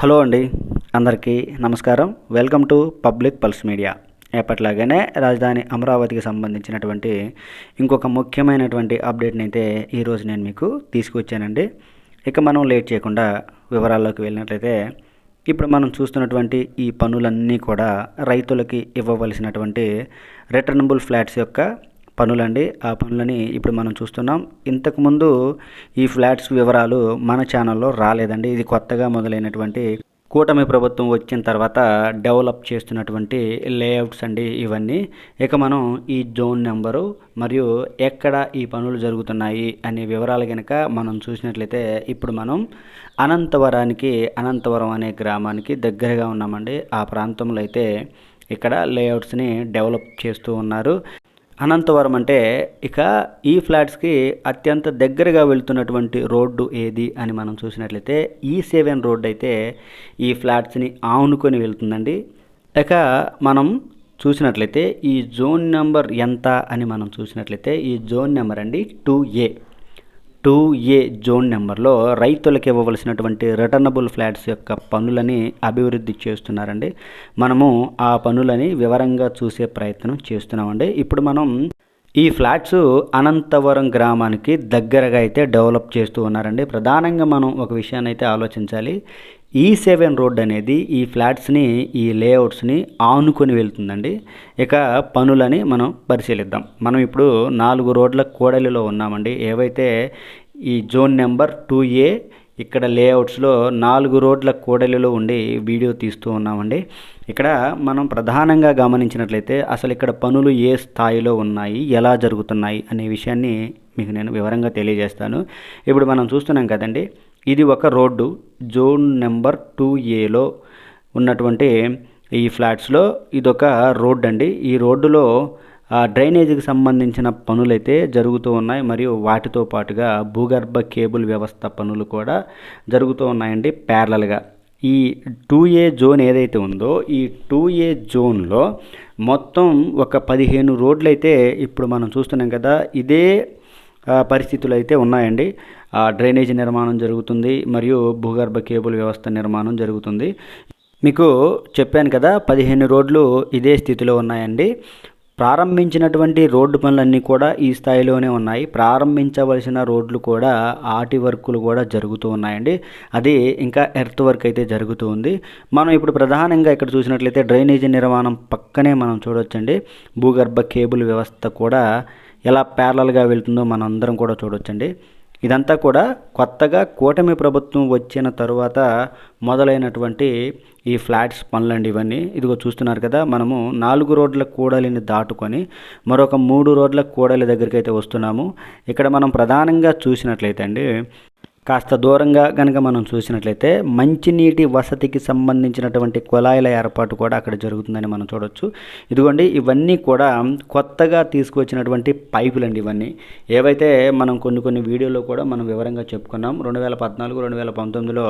Hello అండి అందరికీ నమస్కారం. Welcome to public pulse media. ఎప్పట్లాగానే రాజధాని అమరావతికి సంబంధించినటువంటి ఇంకొక ముఖ్యమైనటువంటి అప్డేట్ని అయితే ఈరోజు నేను మీకు తీసుకొచ్చానండి. ఇక మనం లేట్ చేయకుండా వివరాల్లోకి వెళ్ళినట్లయితే ఇప్పుడు మనం చూస్తున్నటువంటి ఈ పనులన్నీ కూడా రైతులకి ఇవ్వవలసినటువంటి రిటర్నబుల్ ఫ్లాట్స్ యొక్క పనులండి. ఆ పనులని ఇప్పుడు మనం చూస్తున్నాం. ఇంతకుముందు ఈ ఫ్లాట్స్ వివరాలు మన ఛానల్లో రాలేదండి. ఇది కొత్తగా మొదలైనటువంటి కూటమి ప్రభుత్వం వచ్చిన తర్వాత డెవలప్ చేస్తున్నటువంటి లేఅవుట్స్ అండి ఇవన్నీ. ఇక మనం ఈ జోన్ నెంబరు మరియు ఎక్కడ ఈ పనులు జరుగుతున్నాయి అనే వివరాలు కనుక మనం చూసినట్లయితే ఇప్పుడు మనం అనంతవరానికి అనంతవరం అనే గ్రామానికి దగ్గరగా ఉన్నామండి. ఆ ప్రాంతంలో అయితే ఇక్కడ లేఅవుట్స్ని డెవలప్ చేస్తూ ఉన్నారు. అనంతవరం అంటే ఇక ఈ ఫ్లాట్స్కి అత్యంత దగ్గరగా వెళ్తున్నటువంటి రోడ్డు ఏది అని మనం చూసినట్లయితే ఈ సెవెన్ రోడ్ అయితే ఈ ఫ్లాట్స్ని ఆనుకొని వెళ్తుందండి. ఇక మనం చూసినట్లయితే ఈ జోన్ నెంబర్ ఎంత అని మనం చూసినట్లయితే ఈ జోన్ నెంబర్ అండి two A. Two A zone నెంబర్లో రైతులకు ఇవ్వవలసినటువంటి రిటర్నబుల్ ఫ్లాట్స్ యొక్క పనులని అభివృద్ధి చేస్తున్నారండి. మనము ఆ పనులని వివరంగా చూసే ప్రయత్నం చేస్తున్నామండి. ఇప్పుడు మనం ఈ ఫ్లాట్స్ అనంతవరం గ్రామానికి దగ్గరగా అయితే డెవలప్ చేస్తూ ఉన్నారండి. ప్రధానంగా మనం ఒక విషయాన్ని అయితే ఆలోచించాలి. E ఈ సెవెన్ రోడ్ అనేది ఈ ఫ్లాట్స్ని ఈ లేఅవుట్స్ని ఆనుకొని వెళ్తుందండి. ఇక పనులని మనం పరిశీలిద్దాం. మనం ఇప్పుడు నాలుగు రోడ్ల కూడలిలో ఉన్నామండి. ఏవైతే ఈ జోన్ నెంబర్ టూ ఏ ఇక్కడ లేఅవుట్స్లో నాలుగు రోడ్ల కూడలిలో ఉండి వీడియో తీస్తూ ఉన్నామండి. ఇక్కడ మనం ప్రధానంగా గమనించినట్లయితే అసలు ఇక్కడ పనులు ఏ స్థాయిలో ఉన్నాయి ఎలా జరుగుతున్నాయి అనే విషయాన్ని మీకు నేను వివరంగా తెలియజేస్తాను. ఇప్పుడు మనం చూస్తున్నాం కదండి. ఇది ఒక రోడ్డు. జోన్ నెంబర్ టూ ఏలో ఉన్నటువంటి ఈ ఫ్లాట్స్లో ఇదొక రోడ్ అండి ఈ రోడ్డులో డ్రైనేజీకి సంబంధించిన పనులైతే జరుగుతూ ఉన్నాయి. మరియు వాటితో పాటుగా భూగర్భ కేబుల్ వ్యవస్థ పనులు కూడా జరుగుతూ ఉన్నాయండి ప్యారలల్గా. ఈ టూ ఏ జోన్ ఏదైతే ఉందో ఈ టూ ఏ జోన్లో మొత్తం ఒక పదిహేను రోడ్లు అయితే ఇప్పుడు మనం చూస్తున్నాం కదా ఇదే పరిస్థితులు అయితే ఉన్నాయండి. డ్రైనేజీ నిర్మాణం జరుగుతుంది మరియు భూగర్భ కేబుల్ వ్యవస్థ నిర్మాణం జరుగుతుంది. మీకు చెప్పాను కదా పదిహేను రోడ్లు ఇదే స్థితిలో ఉన్నాయండి. ప్రారంభించినటువంటి రోడ్డు పనులన్నీ కూడా ఈ స్థాయిలోనే ఉన్నాయి. ప్రారంభించవలసిన రోడ్లు కూడా ఆటి వర్కులు కూడా జరుగుతూ ఉన్నాయండి. అది ఇంకా ఎర్త్ వర్క్ అయితే జరుగుతూ ఉంది. మనం ఇప్పుడు ప్రధానంగా ఇక్కడ చూసినట్లయితే డ్రైనేజీ నిర్మాణం పక్కనే మనం చూడొచ్చండి. భూగర్భ కేబుల్ వ్యవస్థ కూడా ఎలా ప్యారలల్గా వెళ్తుందో మనం అందరం కూడా చూడొచ్చండి. ఇదంతా కూడా కొత్తగా కూటమి ప్రభుత్వం వచ్చిన తరువాత మొదలైనటువంటి ఈ ఫ్లాట్స్ పనులండి ఇవన్నీ. ఇదిగో చూస్తున్నారు కదా మనము నాలుగు రోడ్ల కూడలిని దాటుకొని మరొక మూడు రోడ్ల కూడలి దగ్గరికి అయితే వస్తున్నాము. ఇక్కడ మనం ప్రధానంగా చూసినట్లయితే అండి కాస్త దూరంగా కనుక మనం చూసినట్లయితే మంచినీటి వసతికి సంబంధించినటువంటి కుళాయిల ఏర్పాటు కూడా అక్కడ జరుగుతుందని మనం చూడొచ్చు. ఇదిగోండి ఇవన్నీ కూడా కొత్తగా తీసుకువచ్చినటువంటి పైపులండి ఇవన్నీ. ఏవైతే మనం కొన్ని కొన్ని వీడియోలో కూడా మనం వివరంగా చెప్పుకున్నాం రెండు వేల పద్నాలుగు రెండు వేల పంతొమ్మిదిలో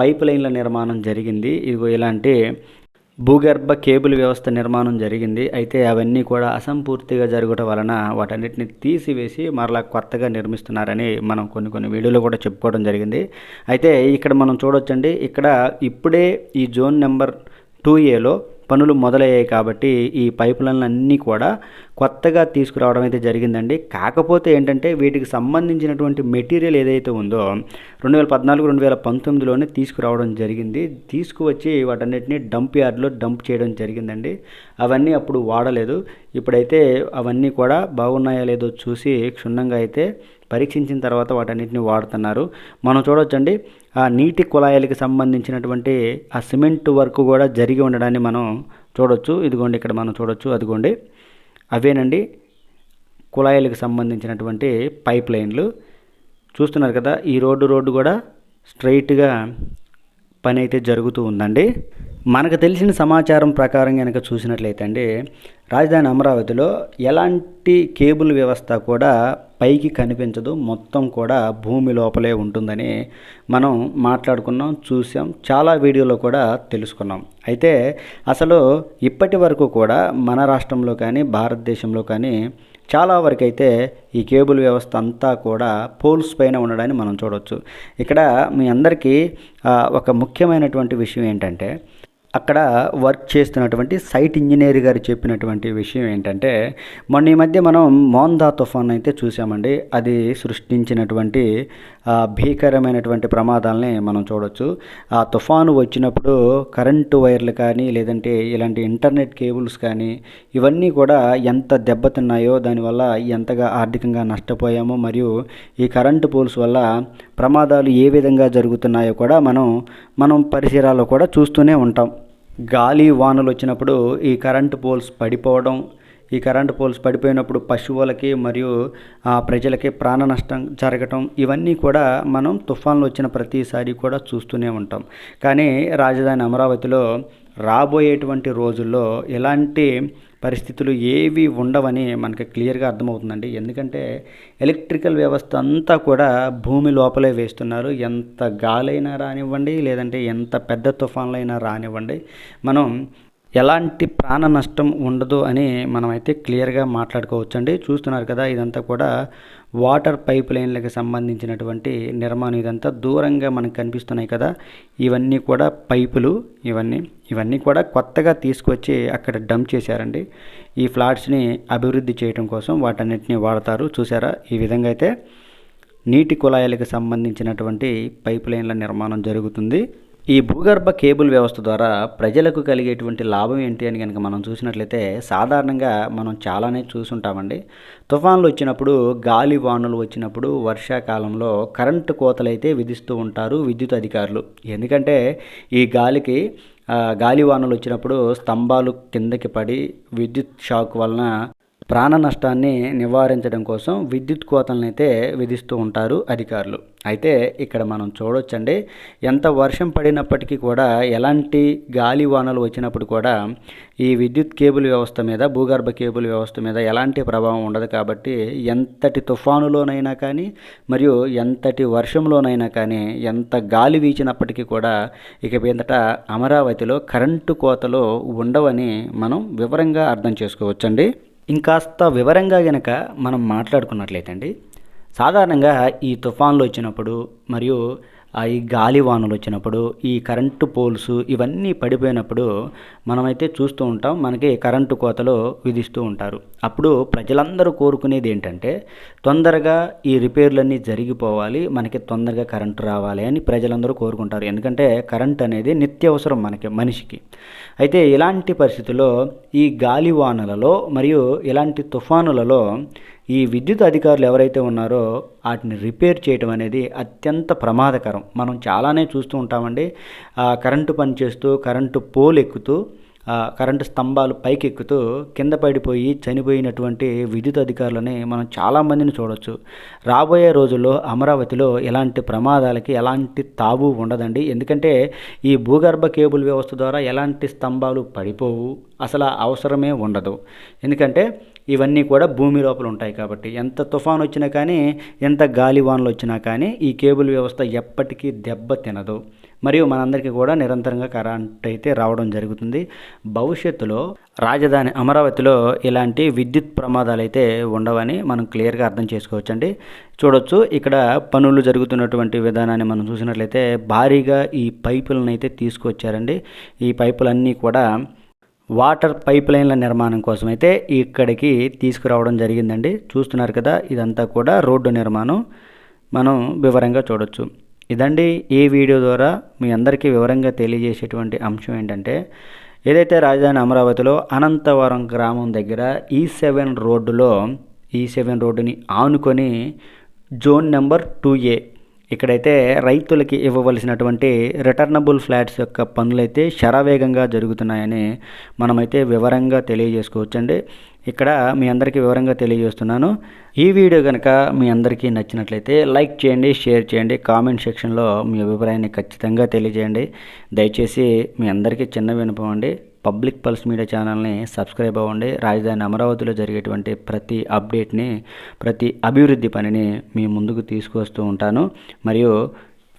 పైప్ లైన్ల నిర్మాణం జరిగింది. ఇదిగో ఇలాంటి భూగర్భ కేబుల్ వ్యవస్థ నిర్మాణం జరిగింది. అయితే అవన్నీ కూడా అసంపూర్తిగా జరగటం వలన వాటన్నిటిని తీసివేసి మరలా కొత్తగా నిర్మిస్తున్నారని మనం కొన్ని కొన్ని వీడియోలు కూడా చెప్పుకోవడం జరిగింది. అయితే ఇక్కడ మనం చూడొచ్చండి. ఇక్కడ ఇప్పుడే ఈ జోన్ నెంబర్ టూ ఏలో పనులు మొదలయ్యాయి కాబట్టి ఈ పైప్ లైన్లన్నీ కూడా కొత్తగా తీసుకురావడం అయితే జరిగిందండి. కాకపోతే ఏంటంటే వీటికి సంబంధించినటువంటి మెటీరియల్ ఏదైతే ఉందో రెండు వేల పద్నాలుగు రెండు వేల పంతొమ్మిదిలోనే తీసుకురావడం జరిగింది. తీసుకువచ్చి వాటన్నిటిని డంప్ యార్డ్లో డంప్ చేయడం జరిగిందండి. అవన్నీ అప్పుడు వాడలేదు. ఇప్పుడైతే అవన్నీ కూడా బాగున్నాయా లేదో చూసి క్షుణ్ణంగా అయితే పరీక్షించిన తర్వాత వాటన్నిటిని వాడుతున్నారు. మనం చూడొచ్చండి ఆ నీటి కుళాయిలకి సంబంధించినటువంటి ఆ సిమెంట్ వర్క్ కూడా జరిగి ఉండడాన్ని మనం చూడొచ్చు. ఇదిగోండి ఇక్కడ మనం చూడొచ్చు. అదిగోండి అవేనండి కుళాయిలకు సంబంధించినటువంటి పైప్ లైన్లు. చూస్తున్నారు కదా ఈ రోడ్డు రోడ్డు కూడా స్ట్రైట్గా పని అయితే జరుగుతూ ఉందండి. మనకు తెలిసిన సమాచారం ప్రకారం కనుక చూసినట్లయితే అండి రాజధాని అమరావతిలో ఎలాంటి కేబుల్ వ్యవస్థ కూడా పైకి కనిపించదు మొత్తం కూడా భూమి లోపలే ఉంటుందని మనం మాట్లాడుకున్నాం చూసాం చాలా వీడియోలో కూడా తెలుసుకున్నాం. అయితే అసలు ఇప్పటి వరకు కూడా మన రాష్ట్రంలో కానీ భారతదేశంలో కానీ చాలా వరకు అయితే ఈ కేబుల్ వ్యవస్థ అంతా కూడా పోల్స్ పైన ఉండడాన్ని మనం చూడవచ్చు ఇక్కడ మీ అందరికీ ఒక ముఖ్యమైనటువంటి విషయం ఏంటంటే అక్కడ వర్క్ చేస్తున్నటువంటి సైట్ ఇంజనీర్ గారు చెప్పినటువంటి విషయం ఏంటంటే మొన్న ఈ మధ్య మనం మోందా తుఫాన్ అయితే చూసామండి. అది సృష్టించినటువంటి భీకరమైనటువంటి ప్రమాదాలని మనం చూడొచ్చు. ఆ తుఫాను వచ్చినప్పుడు కరెంటు వైర్లు కానీ లేదంటే ఇలాంటి ఇంటర్నెట్ కేబుల్స్ కానీ ఇవన్నీ కూడా ఎంత దెబ్బతిన్నాయో దానివల్ల ఎంతగా ఆర్థికంగా నష్టపోయామో మరియు ఈ కరెంటు పోల్స్ వల్ల ప్రమాదాలు ఏ విధంగా జరుగుతున్నాయో కూడా మనం మనం పరిసరాల్లో కూడా చూస్తూనే ఉంటాం. గాలి వానలు వచ్చినప్పుడు ఈ కరెంటు పోల్స్ పడిపోవడం ఈ కరెంటు పోల్స్ పడిపోయినప్పుడు పశువులకి మరియు ప్రజలకి ప్రాణ నష్టం జరగటం ఇవన్నీ కూడా మనం తుఫాన్లు వచ్చిన ప్రతిసారి కూడా చూస్తూనే ఉంటాం. కానీ రాజధాని అమరావతిలో రాబోయేటువంటి రోజుల్లో ఎలాంటి పరిస్థితులు ఏవి ఉండవని మనకి క్లియర్గా అర్థమవుతుందండి. ఎందుకంటే ఎలక్ట్రికల్ వ్యవస్థ అంతా కూడా భూమి లోపలే వేస్తున్నారు. ఎంత గాలైనా రానివ్వండి లేదంటే ఎంత పెద్ద తుఫాన్లైనా రానివ్వండి. మనం ఎలాంటి ప్రాణ నష్టం ఉండదు అని మనమైతే క్లియర్గా మాట్లాడుకోవచ్చండి. చూస్తున్నారు కదా ఇదంతా కూడా వాటర్ పైప్ లైన్లకు సంబంధించినటువంటి నిర్మాణం. ఇదంతా దూరంగా మనకు కనిపిస్తున్నాయి కదా ఇవన్నీ కూడా పైపులు ఇవన్నీ ఇవన్నీ కూడా కొత్తగా తీసుకొచ్చి అక్కడ డంప్ చేశారండి. ఈ ఫ్లాట్స్ని అభివృద్ధి చేయడం కోసం వాటన్నిటిని వాడతారు. చూసారా ఈ విధంగా అయితే నీటి కుళాయిలకు సంబంధించినటువంటి పైప్ లైన్ల నిర్మాణం జరుగుతుంది. ఈ భూగర్భ కేబుల్ వ్యవస్థ ద్వారా ప్రజలకు కలిగేటువంటి లాభం ఏంటి అని కనుక మనం చూసినట్లయితే సాధారణంగా మనం చాలానే చూసుంటామండి. తుఫాన్లు వచ్చినప్పుడు గాలి వానలు వచ్చినప్పుడు వర్షాకాలంలో కరెంటు కోతలైతే విధిస్తూ ఉంటారు విద్యుత్ అధికారులు. ఎందుకంటే ఈ గాలికి గాలి వానలు వచ్చినప్పుడు స్తంభాలు కిందకి పడి విద్యుత్ షాక్ వలన ప్రాణ నష్టాన్ని నివారించడం కోసం విద్యుత్ కోతలను అయితే విధిస్తూ ఉంటారు అధికారులు. అయితే ఇక్కడ మనం చూడొచ్చండి ఎంత వర్షం పడినప్పటికీ కూడా ఎలాంటి గాలి వానలు వచ్చినప్పుడు కూడా ఈ విద్యుత్ కేబుల్ వ్యవస్థ మీద భూగర్భ కేబుల్ వ్యవస్థ మీద ఎలాంటి ప్రభావం ఉండదు కాబట్టి ఎంతటి తుఫానులోనైనా కానీ మరియు ఎంతటి వర్షంలోనైనా కానీ ఎంత గాలి వీచినప్పటికీ కూడా ఇక మీదట అమరావతిలో కరెంటు కోతలు ఉండవని మనం వివరంగా అర్థం చేసుకోవచ్చండి. ఇంకాస్త వివరంగా గనక మనం మాట్లాడుకున్నట్లయితే అండి సాధారణంగా ఈ తుఫాన్లు వచ్చినప్పుడు మరియు ఆ ఈ గాలి వానలు వచ్చినప్పుడు ఈ కరెంటు పోల్స్ ఇవన్నీ పడిపోయినప్పుడు మనమైతే చూస్తూ ఉంటాం మనకి కరెంటు కోతలు విధిస్తూ ఉంటారు. అప్పుడు ప్రజలందరూ కోరుకునేది ఏంటంటే తొందరగా ఈ రిపేర్లన్నీ జరిగిపోవాలి మనకి తొందరగా కరెంటు రావాలి అని ప్రజలందరూ కోరుకుంటారు. ఎందుకంటే కరెంట్ అనేది నిత్యావసరం మనకి మనిషికి. అయితే ఇలాంటి పరిస్థితుల్లో ఈ గాలి వానలలో మరియు ఇలాంటి తుఫానులలో ఈ విద్యుత్ అధికారులు ఎవరైతే ఉన్నారో వాటిని రిపేర్ చేయడం అనేది అత్యంత ప్రమాదకరం. మనం చాలానే చూస్తూ ఉంటామండి. కరెంటు పని చేస్తూ కరెంటు పోల్ ఎక్కుతూ కరెంటు స్తంభాలు పైకి ఎక్కుతూ కింద పడిపోయి చనిపోయినటువంటి విద్యుత్ అధికారులని మనం చాలామందిని చూడొచ్చు. రాబోయే రోజుల్లో అమరావతిలో ఎలాంటి ప్రమాదాలకి ఎలాంటి తావు ఉండదండి. ఎందుకంటే ఈ భూగర్భ కేబుల్ వ్యవస్థ ద్వారా ఎలాంటి స్తంభాలు పడిపోవు. అసలు అవసరమే ఉండదు. ఎందుకంటే ఇవన్నీ కూడా భూమి లోపల ఉంటాయి కాబట్టి. ఎంత తుఫాన్ వచ్చినా కానీ ఎంత గాలి వానలు వచ్చినా కానీ ఈ కేబుల్ వ్యవస్థ ఎప్పటికీ దెబ్బ తినదు మరియు మనందరికీ కూడా నిరంతరంగా కరెంట్ అయితే రావడం జరుగుతుంది. భవిష్యత్తులో రాజధాని అమరావతిలో ఇలాంటి విద్యుత్ ప్రమాదాలు అయితే ఉండవని మనం క్లియర్గా అర్థం చేసుకోవచ్చండి. చూడొచ్చు ఇక్కడ పనులు జరుగుతున్నటువంటి విధానాన్ని మనం చూసినట్లయితే భారీగా ఈ పైపులను అయితే తీసుకొచ్చారండి. ఈ పైపులన్నీ కూడా వాటర్ పైప్ లైన్ల నిర్మాణం కోసం అయితే ఇక్కడికి తీసుకురావడం జరిగిందండి. చూస్తున్నారు కదా ఇదంతా కూడా రోడ్డు నిర్మాణం. మనం వివరంగా చూడొచ్చు. ఇదండి ఈ వీడియో ద్వారా మీ అందరికీ వివరంగా తెలియజేసేటువంటి అంశం ఏంటంటే ఏదైతే రాజధాని అమరావతిలో అనంతవరం గ్రామం దగ్గర e ఈ సెవెన్ రోడ్డులో e ఈ సెవెన్ రోడ్డుని ఆనుకొని జోన్ నెంబర్ టూ ఏ ఇక్కడైతే రైతులకి ఇవ్వవలసినటువంటి రిటర్నబుల్ ఫ్లాట్స్ యొక్క పనులైతే శరవేగంగా జరుగుతున్నాయని మనమైతే వివరంగా తెలియజేసుకోవచ్చండి. ఇక్కడ మీ అందరికీ వివరంగా తెలియజేస్తున్నాను. ఈ వీడియో కనుక మీ అందరికీ నచ్చినట్లయితే లైక్ చేయండి షేర్ చేయండి కామెంట్ సెక్షన్లో మీ అభిప్రాయాన్ని ఖచ్చితంగా తెలియజేయండి. దయచేసి మీ అందరికీ చిన్న వినపం అండి. పబ్లిక్ పల్స్ మీడియా ఛానల్ని సబ్స్క్రైబ్ అవ్వండి. రాజధాని అమరావతిలో జరిగేటువంటి ప్రతి అప్డేట్ని ప్రతి అభివృద్ధి పనిని మీ ముందుకు తీసుకొస్తూ ఉంటాను. మరియు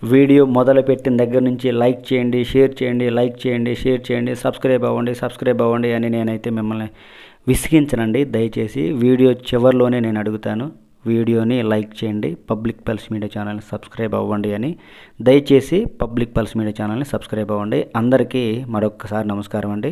వీడియో మొదలుపెట్టిన దగ్గర నుంచి లైక్ చేయండి షేర్ చేయండి లైక్ చేయండి షేర్ చేయండి సబ్స్క్రైబ్ అవ్వండి సబ్స్క్రైబ్ అవ్వండి అని నేనైతే మిమ్మల్ని విసిగించనండి. దయచేసి వీడియో చివరిలోనే నేను అడుగుతాను. వీడియోని లైక్ చేయండి. పబ్లిక్ పల్స్ మీడియా ఛానల్ని సబ్స్క్రైబ్ అవ్వండి అని. దయచేసి పబ్లిక్ పల్స్ మీడియా ఛానల్ని సబ్స్క్రైబ్ అవ్వండి. అందరికీ మరొక్కసారి నమస్కారం అండి.